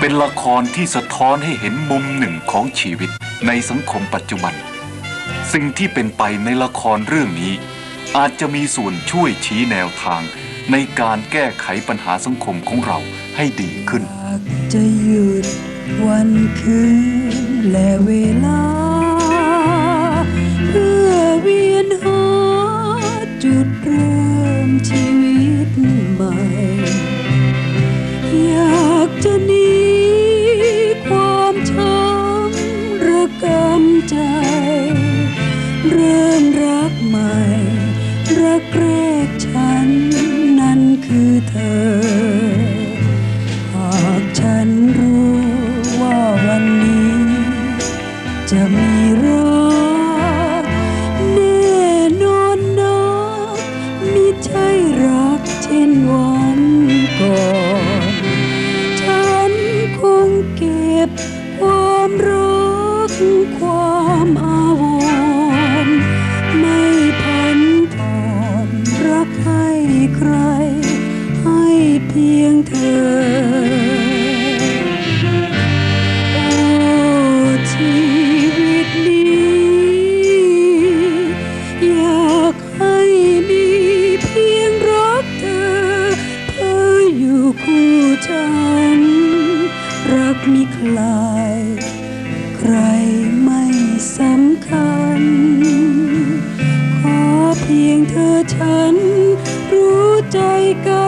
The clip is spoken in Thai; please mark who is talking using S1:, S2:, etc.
S1: เป็นละครที่สะท้อนให้เห็นมุมหนึ่งของชีวิตในสังคมปัจจุบัน สิ่งที่เป็นไปในละครเรื่องนี้ อาจจะมีส่วนช่วยชี้แนวทาง ในการแก้ไขปัญหาสังคมของเราให้ดีขึ้น
S2: จะหยุดวันคืน จะมีรักแน่นอนนะมิใช่รักเช่นวันก่อน ฉันคงเก็บความรักความอาวรณ์ไม่พันผ่อนรักให้ใคร ให้เพียงเธอ คู่ฉัน รักมิคลาย ใครไม่สำคัญ ขอเพียงเธอฉันรู้ใจกัน